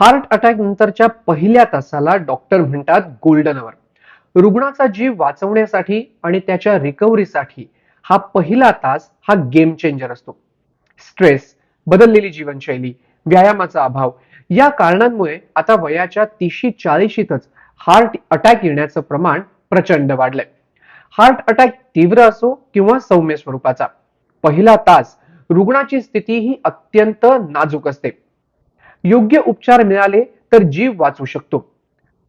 Heart attack नंतरच्या पहिल्या तासाला डॉक्टर म्हणतात गोल्डन अवर. रुग्णाचा जीव वाचवण्यासाठी आणि त्याच्या रिकव्हरीसाठी हा पहिला तास हा गेम चेंजर असतो. स्ट्रेस बदललेली जीवनशैली व्यायामाचा अभाव या कारणांमुळे आता वयाच्या तिशी चाळीशीतच हार्ट अटॅक येण्याचं प्रमाण प्रचंड वाढलंय. हार्ट अटॅक तीव्र असो किंवा सौम्य स्वरूपाचा. पहिला तास रुग्णाची स्थिती ही अत्यंत नाजूक असते. योग्य उपचार मिळाले तर जीव वाचू शकतो.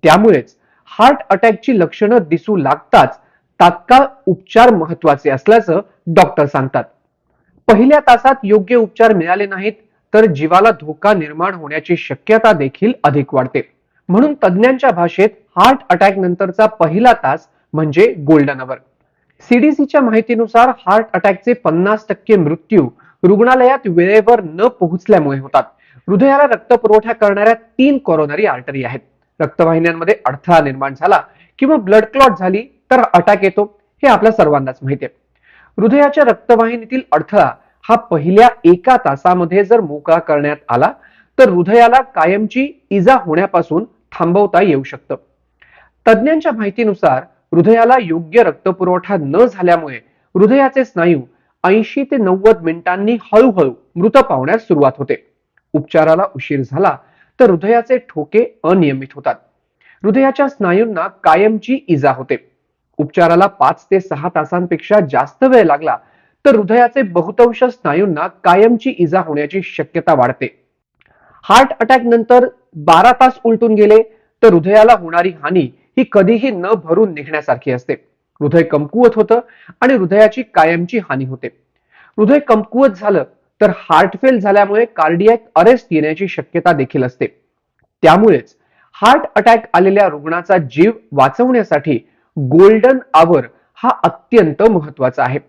त्यामुळेच हार्ट अटॅकची लक्षणं दिसू लागताच तात्काळ उपचार महत्त्वाचे असल्याचं डॉक्टर सांगतात. पहिल्या तासात योग्य उपचार मिळाले नाहीत तर जीवाला धोका निर्माण होण्याची शक्यता देखील अधिक वाढते. म्हणून तज्ज्ञांच्या भाषेत हार्ट अटॅक नंतरचा पहिला तास म्हणजे गोल्डन अवर सीडीसीच्या माहितीनुसार हार्ट अटॅकचे पन्नास टक्के मृत्यू रुग्णालयात वेळेवर न पोहोचल्यामुळे होतात. हृदयाला रक्तपुरवठा करणाऱ्या तीन कोरोनरी आर्टरी आहेत. रक्तवाहिन्यांमध्ये अडथळा निर्माण झाला किंवा ब्लड क्लॉट झाली तर अटॅक येतो हे आपल्या सर्वांनाच माहिती आहे. हृदयाच्या रक्तवाहिनीतील अडथळा हा पहिल्या एका तासामध्ये जर मोकळा करण्यात आला तर हृदयाला कायमची इजा होण्यापासून थांबवता येऊ शकतं. तज्ज्ञांच्या माहितीनुसार हृदयाला योग्य रक्तपुरवठा न झाल्यामुळे हृदयाचे स्नायू ऐंशी ते नव्वद मिनिटांनी हळूहळू मृत पावण्यास सुरुवात होते. उपचाराला उशीर झाला तर हृदयाचे ठोके अनियमित होतात. हृदयाच्या स्नायूंना कायमची इजा होते. उपचाराला पाच ते सहा तासांपेक्षा जास्त वेळ लागला तर हृदयाचे बहुतांश स्नायूंना कायमची इजा होण्याची शक्यता वाढते. हार्ट अटॅक नंतर बारा तास उलटून गेले तर हृदयाला होणारी हानी ही कधीही न भरून निघण्यासारखी असते. हृदय कमकुवत होतं आणि हृदयाची कायमची हानी होते. हृदय कमकुवत झालं तर हार्ट फेल झाल्यामुळे कार्डियक अरेस्ट येण्याची शक्यता देखील असते. त्यामुळेच हार्ट अटॅक आलेल्या रुग्णाचा जीव वाचवण्यासाठी गोल्डन आवर हा अत्यंत महत्त्वाचा आहे.